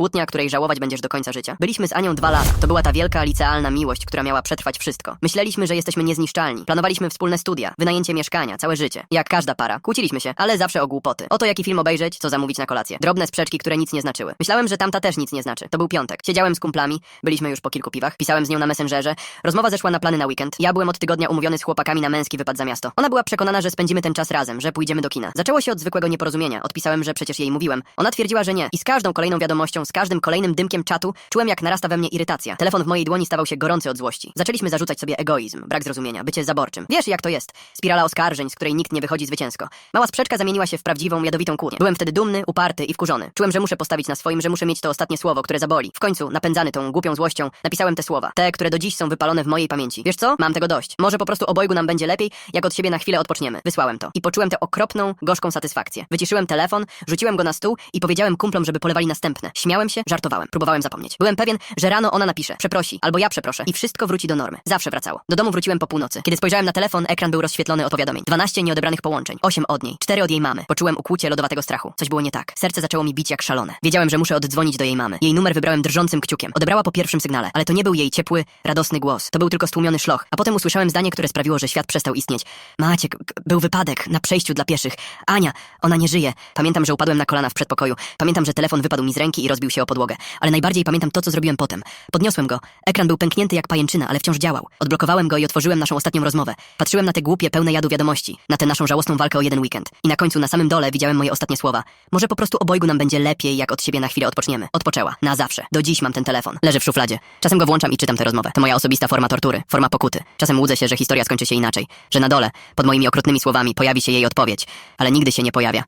Kłótnia, której żałować będziesz do końca życia. Byliśmy z Anią dwa lata. To była ta wielka licealna miłość, która miała przetrwać wszystko. Myśleliśmy, że jesteśmy niezniszczalni. Planowaliśmy wspólne studia, wynajęcie mieszkania, całe życie. Jak każda para. Kłóciliśmy się, ale zawsze o głupoty. Oto jaki film obejrzeć, co zamówić na kolację. Drobne sprzeczki, które nic nie znaczyły. Myślałem, że tamta też nic nie znaczy. To był piątek. Siedziałem z kumplami, byliśmy już po kilku piwach, pisałem z nią na Messengerze. Rozmowa zeszła na plany na weekend. Ja byłem od tygodnia umówiony z chłopakami na męski wypad za miasto. Ona była przekonana, że spędzimy ten czas razem, że pójdziemy do kina. Zaczęło się od zwykłego nieporozumienia. Odpisałem, że przecież jej mówiłem. Ona twierdziła, że nie. I z każdą kolejną wiadomością, z każdym kolejnym dymkiem czatu, czułem jak narasta we mnie irytacja. Telefon w mojej dłoni stawał się gorący od złości. Zaczęliśmy zarzucać sobie egoizm, brak zrozumienia, bycie zaborczym. Wiesz jak to jest. Spirala oskarżeń, z której nikt nie wychodzi zwycięsko. Mała sprzeczka zamieniła się w prawdziwą, jadowitą kłótnię. Byłem wtedy dumny, uparty i wkurzony. Czułem, że muszę postawić na swoim, że muszę mieć to ostatnie słowo, które zaboli. W końcu, napędzany tą głupią złością, napisałem te słowa. Te, które do dziś są wypalone w mojej pamięci. Wiesz co? Mam tego dość. Może po prostu obojgu nam będzie lepiej, jak od siebie na chwilę odpoczniemy. Wysłałem to. I poczułem tę okropną, gorzką satysfakcję. Wyciszyłem telefon, rzuciłem go na stół i powiedziałem kumplom, żeby polewali następne. Śmiałem się, żartowałem. Próbowałem zapomnieć. Byłem pewien, że rano ona napisze, przeprosi, albo ja przeproszę i wszystko wróci do normy. Zawsze wracało. Do domu wróciłem po północy. Kiedy spojrzałem na telefon, ekran był rozświetlony od powiadomień. 12 nieodebranych połączeń, 8 od niej, 4 od jej mamy. Poczułem ukłucie lodowatego strachu. Coś było nie tak. Serce zaczęło mi bić jak szalone. Wiedziałem, że muszę oddzwonić do jej mamy. Jej numer wybrałem drżącym kciukiem. Odebrała po pierwszym sygnale, ale to nie był jej ciepły, radosny głos. To był tylko stłumiony szloch. A potem usłyszałem zdanie, które sprawiło, że świat przestał istnieć. Maciek, był wypadek na przejściu dla pieszych. Ania, ona nie żyje. Pamiętam, że upadłem na kolana w przedpokoju. Pamiętam, że telefon wypadł mi z ręki i rozbił się o podłogę. Ale najbardziej pamiętam to, co zrobiłem potem. Podniosłem go. Ekran był pęknięty jak pajęczyna, ale wciąż działał. Odblokowałem go i otworzyłem naszą ostatnią rozmowę. Patrzyłem na te głupie, pełne jadu wiadomości, na tę naszą żałosną walkę o jeden weekend. I na końcu, na samym dole, widziałem moje ostatnie słowa. Może po prostu obojgu nam będzie lepiej, jak od siebie na chwilę odpoczniemy. Odpoczęła. Na zawsze. Do dziś mam ten telefon. Leży w szufladzie. Czasem go włączam i czytam tę rozmowę. To moja osobista forma tortury, forma pokuty. Czasem łudzę się, że historia skończy się inaczej. Że na dole, pod moimi okrutnymi słowami, pojawi się jej odpowiedź. Ale nigdy się nie pojawia.